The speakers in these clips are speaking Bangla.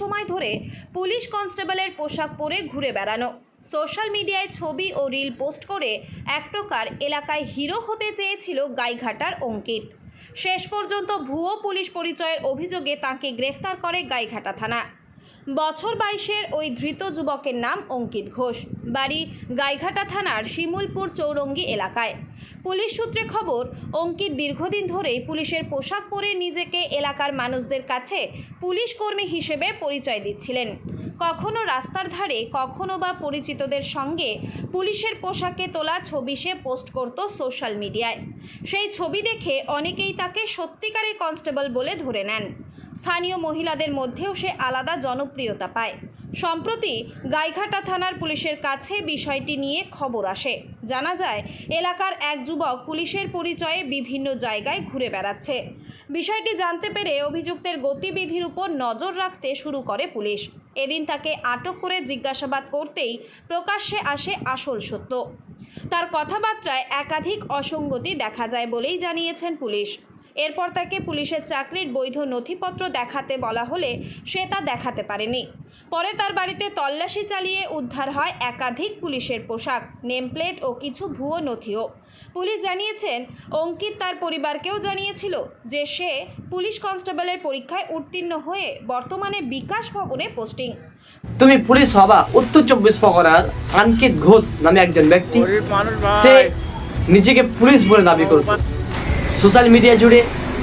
সময় ধরে পুলিশ কনস্টেবলের পোশাক পরে ঘুরে বেড়ানো। সোশ্যাল মিডিয়ায় ছবি ও রিল পোস্ট করে এক প্রকার এলাকায় হিরো হতে চেয়েছিল গাইঘাটার অঙ্কিত। শেষ পর্যন্ত ভুয়ো পুলিশ পরিচয়ের অভিযোগে তাকে গ্রেফতার করে গাইঘাটা থানা। বছর বাইশের ওই ধৃত যুবকের নাম অঙ্কিত ঘোষ। বাড়ি গাইঘাটা থানার শিমুলপুর চৌরঙ্গি এলাকায়। পুলিশ সূত্রে খবর, অঙ্কিত দীর্ঘদিন ধরেই পুলিশের পোশাক পরে নিজেকে এলাকার মানুষদের কাছে পুলিশ কর্মী হিসেবে পরিচয় দিচ্ছিলেন। কখনো রাস্তার ধারে, কখনো বা পরিচিতদের সঙ্গে পুলিশের পোশাকে তোলা ছবি সে পোস্ট করত সোশ্যাল মিডিয়ায়। সেই ছবি দেখে অনেকেই তাকে সত্যিকারের কনস্টেবল বলে ধরে নেন। স্থানীয় মহিলাদের মধ্যেও সে আলাদা জনপ্রিয়তা পায়। সম্প্রতি গাইঘাটা থানার পুলিশের কাছে বিষয়টি নিয়ে খবর আসে। জানা যায়, এলাকার এক যুবক পুলিশের পরিচয়ে বিভিন্ন জায়গায় ঘুরে বেড়াচ্ছে। বিষয়টি জানতে পেরে অভিযুক্তের গতিবিধির উপর নজর রাখতে শুরু করে পুলিশ। এদিন তাকে আটক করে জিজ্ঞাসাবাদ করতেই প্রকাশ্যে আসে আসল সত্য। তার কথাবার্তায় একাধিক অসঙ্গতি দেখা যায় বলেই জানিয়েছেন পুলিশ। এরপর তাকে পুলিশের চাকরির বৈধ নথিপত্র দেখাতে বলা হলে সে তা দেখাতে পারেনি। পরে তার বাড়িতে তল্লাশি চালিয়ে উদ্ধার হয় একাধিক পুলিশের পোশাক নেমপ্লেট ও কিছু ভুয়ো নথিও। পুলিশ জানিয়েছেন অঙ্কিত তার পরিবারকেও জানিয়েছিল যে সে পুলিশ কনস্টেবলের পরীক্ষায় উত্তীর্ণ হয়ে বর্তমানে বিকাশ ভবনে পোস্টিং। তুমি পুলিশ হবা উত্তর চব্বিশ পরগনার আঙ্কিত ঘোষ নামে একজন ব্যক্তি। সে নিজেকে পুলিশ বলে দাবি করত। সোশ্যাল মিডিয়া জুড়ে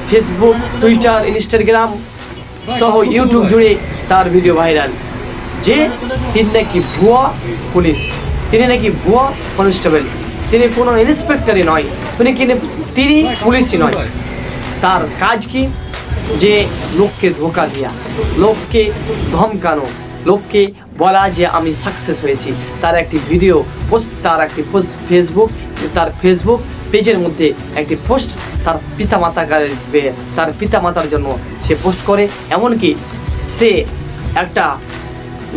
ফেসবুক টুইটার ইনস্টাগ্রাম সহ ইউটিউব জুড়ে তার ভিডিও ভাইরাল যে তিনি নাকি ভুয়া পুলিশ, তিনি নাকি ভুয়া কনস্টেবল তিনি কোনো ইন্সপেক্টরই নয়, তিনি কিন্তু তিনি পুলিশই নয়। তার কাজ কি? যে লোককে ধোকা দেওয়া লোককে ধমকানো, লোককে বলা যে আমি সাকসেস হয়েছি। তার একটি ভিডিও পোস্ট তার একটি পোস্ট ফেসবুক তার ফেসবুক পেজের মধ্যে একটি পোস্ট তার পিতা মাতা তার পিতা মাতার জন্য সে পোস্ট করে। এমনকি সে একটা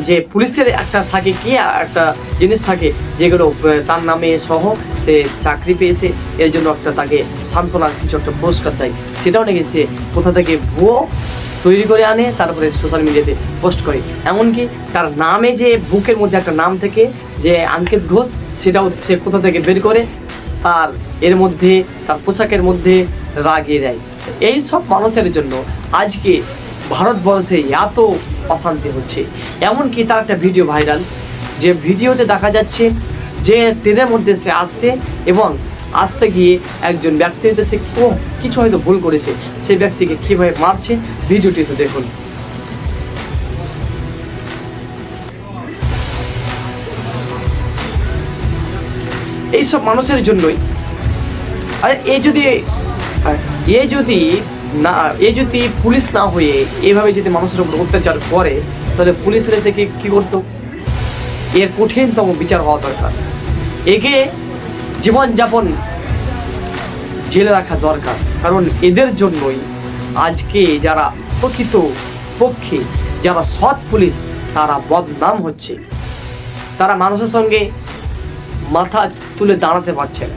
যে পুলিশের একটা থাকে কি, একটা জিনিস থাকে যেগুলো তার নামে সহ সে চাকরি পেয়েছে। এর জন্য একটা তাকে সান্ত্বনা কিছু একটা পুরস্কার দেয়। সেটাও নাকি সে কোথা থেকে ভুয়ো তৈরি করে আনে, তারপরে সোশ্যাল মিডিয়াতে পোস্ট করে। এমনকি তার নামে যে বুকের মধ্যে একটা নাম থেকে, যে আঙ্কিত ঘোষ সেটাও সে কোথা থেকে বের করে তার এর মধ্যে, তার পোশাকের মধ্যে লাগিয়ে দেয়। এই সব মানুষের জন্য আজকে ভারতবর্ষে এত অশান্তি হচ্ছে। এমনকি তার একটা ভিডিও ভাইরাল, যে ভিডিওতে দেখা যাচ্ছে যে ট্রেনের মধ্যে সে আসছে এবং আসতে গিয়ে একজন ব্যক্তিতে সে কিছু হয়তো ভুল করেছে, সেই ব্যক্তিকে কীভাবে মারছে ভিডিওটিতে দেখুন। এইসব মানুষের জন্যই। আরে, এ যদি এ যদি না, এ যদি পুলিশ না হয়ে এভাবে যদি মানুষের উপর অত্যাচার করে, তাহলে পুলিশের এসে কি, কী করতো? এর কঠিনতম বিচার হওয়া দরকার। একে জীবনযাপন জেলে রাখা দরকার। কারণ এদের জন্যই আজকে যারা প্রকৃত পক্ষে, যারা সৎ পুলিশ, তারা বদনাম হচ্ছে। তারা মানুষের সঙ্গে মাথা তুলে দাঁড়াতে পারছে না।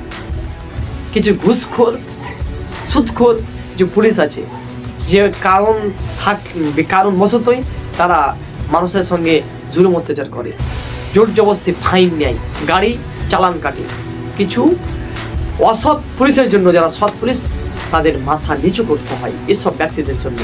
কিছু ঘুষখোর, সুদখোর যে পুলিশ আছে, যে কারণ থাক কারণ বশতই তারা মানুষের সঙ্গে জুলুম অত্যাচার করে। জোর জবস্তি ফাইন নেয়, গাড়ি, চালান কাটে। কিছু অসৎ পুলিশের জন্য, যারা সৎ পুলিশ, তাদের মাথা নিচু করতে হয়, এসব ব্যক্তিদের জন্য।